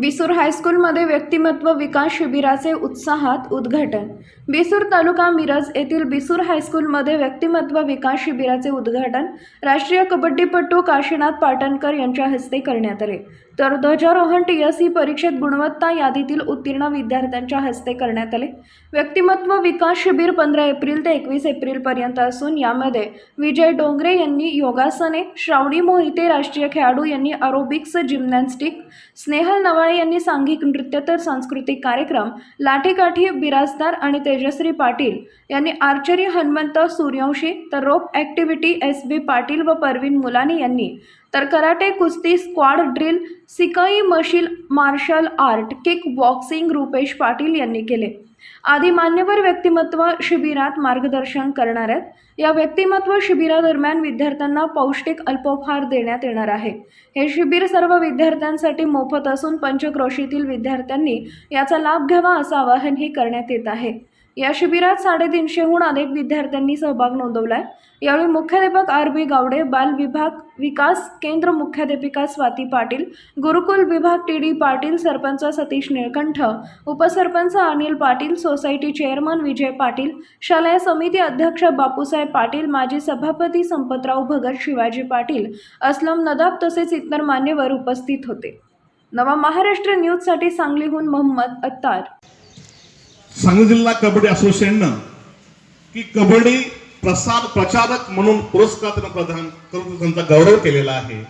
बिसूर हायस्कूलमध्ये व्यक्तिमत्व विकास शिबिराचे उत्साहात उद्घाटन. बिसूर तालुका मिरज येथील बिसूर हायस्कूलमध्ये व्यक्तिमत्व विकास शिबिराचे उद्घाटन राष्ट्रीय कबड्डीपटू काशीनाथ पाटणकर यांच्या हस्ते करण्यात आले. तर ध्वजारोहण टी एस ई परीक्षेत गुणवत्ता यादीतील उत्तीर्ण विद्यार्थ्यांच्या हस्ते करण्यात आले. व्यक्तिमत्व विकास शिबिर पंधरा एप्रिल ते एकवीस एप्रिलपर्यंत असून यामध्ये विजय डोंगरे यांनी योगासने श्रावणी मोहिते राष्ट्रीय खेळाडू यांनी अरोबिक्स जिम्नॅस्टिक स्नेहल नवा नवाळे यांनी सांघिक नृत्य तर सांस्कृतिक कार्यक्रम लाठीकाठी बिराजदार आणि तेजश्री पाटील यांनी आर्चरी हनुमंत सूर्यवंशी तर rope activity S B Patil व परवीन मुलानी यांनी तर कराटे कुस्ती स्क्वॉड ड्रिल सिकाई मशील martial art kick boxing Rupesh Patil यांनी केले. आदी मान्यवर व्यक्तिमत्व शिबिरात मार्गदर्शन करणार आहेत. या व्यक्तिमत्व शिबिरादरम्यान विद्यार्थ्यांना पौष्टिक अल्पोपहार देण्यात येणार आहे. हे शिबिर सर्व विद्यार्थ्यांसाठी मोफत असून पंचक्रोशीतील विद्यार्थ्यांनी याचा लाभ घ्यावा असं आवाहनही करण्यात येत आहे. या शिबिरात साडेतीनशेहून अनेक विद्यार्थ्यांनी सहभाग नोंदवलाय. यावेळी मुख्याध्यापक आर बी गावडे बाल विभाग विकास केंद्र मुख्याध्यापिका स्वाती पाटील गुरुकुल विभाग टी डी पाटील सरपंच सतीश निळकंठ उपसरपंच अनिल पाटील सोसायटी चेअरमन विजय पाटील शालेय समिती अध्यक्ष बापूसाहेब पाटील माजी सभापती संपतराव भगत शिवाजी पाटील असलम नदाब तसेच इतर मान्यवर उपस्थित होते. नवा महाराष्ट्र न्यूजसाठी सांगलीहून मोहम्मद अत्तार. सांगली जिल्हा कबड्डी असोसिएशननं की कबड्डी प्रसार प्रचारक म्हणून पुरस्कार त्यांना प्रदान करून त्यांचा गौरव केलेला आहे.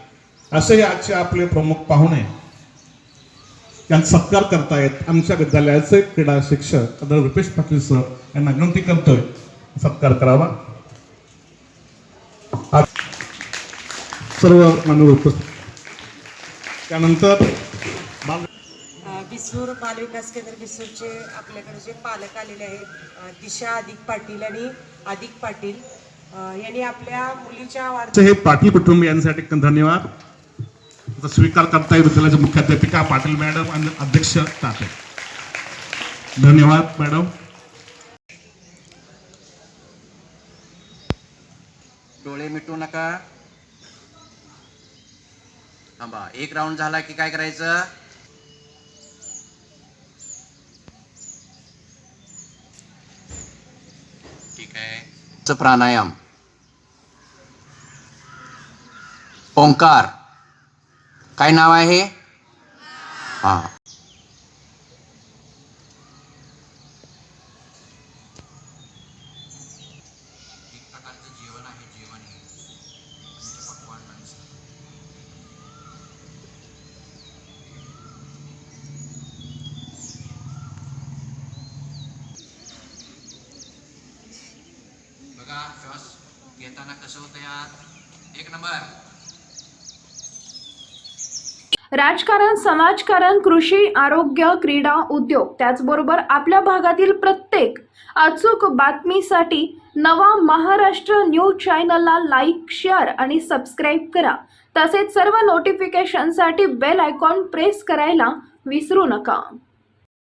असे हे आजचे आपले प्रमुख पाहुणे यांचा सत्कार करतायत. आमच्या विद्यालयाचे क्रीडा शिक्षक रुपेश पाटील सर यांना विनंती करतोय सत्कार करावा. सर्व मान्य उपस्थित. त्यानंतर बिसूर बालविकास केंद्र बिसूरचे आपल्याकडे जे पालक आलेले आहेत दिशा अधिक पाटील आणि अधिक पाटील यांनी आपल्या मुलीच्या वाढ हे पाटील कुटुंबियांसाठी धन्यवाद. स्वीकार करताय विद्यालयाच्या मुख्याध्यापिका पाटील मॅडम आणि अध्यक्ष ताते धन्यवाद मॅडम. डोळे मिटू नका. थांबा एक राऊंड झाला की काय करायचं ठीक आहे प्राणायाम. ओंकार. काय नाव आहे? हा. का? श्वास घेताना कसं होतं यात एक नंबर. राजकारण समाजकारण कृषी आरोग्य क्रीडा उद्योग त्याचबरोबर आपल्या भागातील प्रत्येक अचूक बातमीसाठी नवा महाराष्ट्र न्यूज चॅनलला लाईक शेअर आणि सबस्क्राईब करा. तसेच सर्व नोटिफिकेशनसाठी बेल आयकॉन प्रेस करायला विसरू नका.